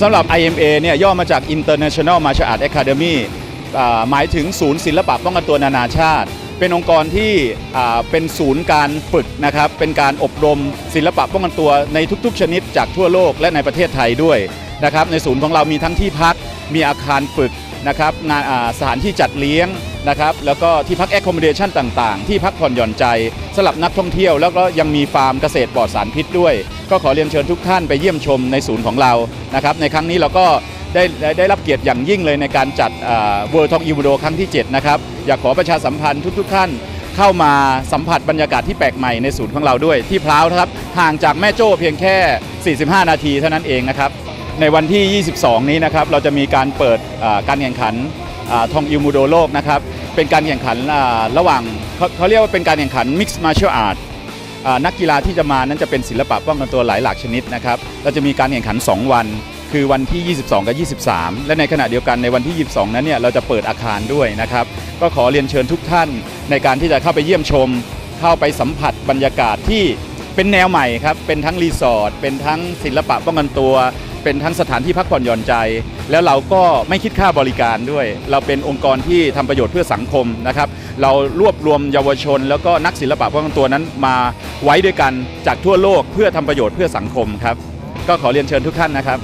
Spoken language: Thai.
สำหรับ IMA เนี่ยย่อมาจาก International Martial Arts Academy หมายถึงศูนย์ศิลปะป้องกันตัวนานาชาติ เป็นองค์กรที่เป็นศูนย์การฝึกนะครับเป็นการอบรมศิลปะป้องกันตัวในทุกๆ ชนิดจากทั่วโลกและในประเทศไทยด้วยนะครับในศูนย์ของเรามีทั้งที่พักมีอาคารฝึกนะครับงานสถานที่จัดเลี้ยง นะครับแล้วก็ที่พัก accommodation ต่างๆ ที่พักผ่อนหย่อนใจสำหรับนักท่องเที่ยว แล้วก็ยังมีฟาร์มเกษตรปลอดสารพิษด้วย ก็ขอเรียนเชิญทุกท่านไปเยี่ยมชมในศูนย์ของเรานะครับในครั้งนี้เราก็ได้ได้ได้รับเกียรติอย่างยิ่งเลยในการจัดเวิร์ทองอีวโดครั้งที่ 7 นะครับ อยากขอประชาสัมพันธ์ทุก ๆ ท่านเข้ามาสัมผัสบรรยากาศที่แปลกใหม่ในศูนย์ของเราด้วย ที่พร้าวครับห่างจากแม่โจ้เพียงแค่ 45 นาทีเท่านั้นเองนะครับในวันที่ 22 นี้นะครับเราจะมีการเปิดการแข่งขัน ทองอิวมูโดโลกนะครับเป็นการแข่งขันระหว่างเขาเขาเรียกว่าเป็นการแข่งขัน Mixed Martial Art อ่านักกีฬาที่จะมานั้นจะเป็นศิลปะป้องกันตัวหลายหลากชนิดนะครับเราจะมีการแข่งขัน 2 วัน คือวันที่ 22 กับ 23 และในขณะเดียวกันในวันที่ 22 นั้นเนี่ยเราจะเปิดอาคารด้วยนะครับก็ขอเรียนเชิญทุกท่านในการที่จะเข้าไปเยี่ยมชม เข้าไปสัมผัสบรรยากาศที่เป็นแนวใหม่ครับเป็นทั้งรีสอร์ทเป็นทั้งศิลปะป้องกันตัว เป็นทั้งสถานที่พักผ่อนหย่อนใจ แล้วเราก็ไม่คิดค่าบริการด้วย เราเป็นองค์กรที่ทำประโยชน์เพื่อสังคมนะครับเรารวบรวมเยาวชน แล้วก็นักศิลปะป้องกันตัวนั้นมาไว้ด้วยกันจากทั่วโลกเพื่อทำประโยชน์เพื่อสังคมครับก็ขอเรียนเชิญทุกท่านนะครับ